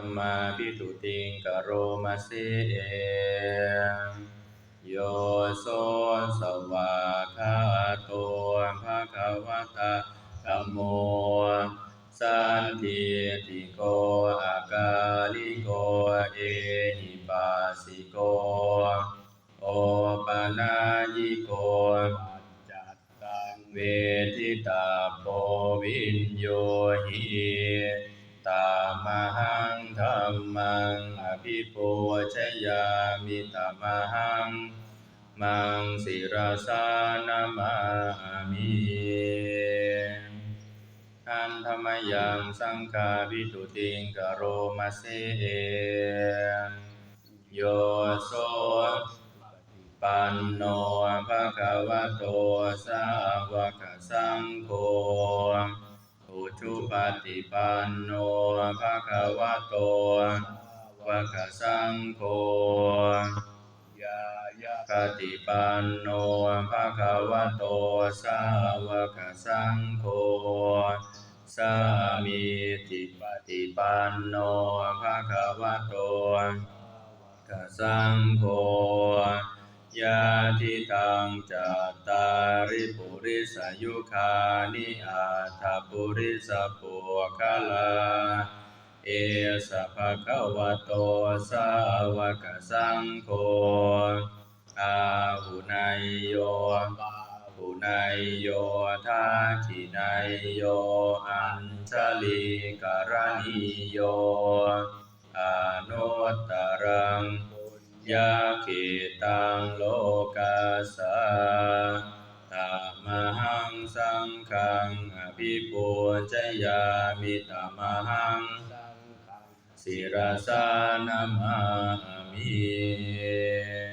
ธัมมาพิทุติงกโรมาเสโยโสสวาคาโตภะคะวะตะธัมโมสันติติโกอากาลิโกเอหิปัสสิโก โอปะนายิโกจัตตังเวทิตาโพวินโยหิตามหัง ธรรมังอภิปูชยามิตามหัง มังสิรสานามามิอันธรรมยังสังฆาวิตุติงกโรมาเสโยโสปันโนภะคะวะโตสาวกสังโฆ อุชุปฏิปันโนภะคะวะโตวะกสังโฆยายะปฏิปันโนภะคะวะโตสาวกสังโฆสามีติปฏิปันโนภะคะวะโตกะสังโฆ ยาทิตังจัตตาริปุริสยุคานิอาทาปุริสปุคลา เอสะภะคะวะโตสาวกสังโฆอาหุนายโยปุนายโยทาทินายโย อัญชลีกรณีโยอนุตตรัง ยาคิตังโลกาสาตามหังสังฆังอภิปูชยามิตามหังศิรสานามามิ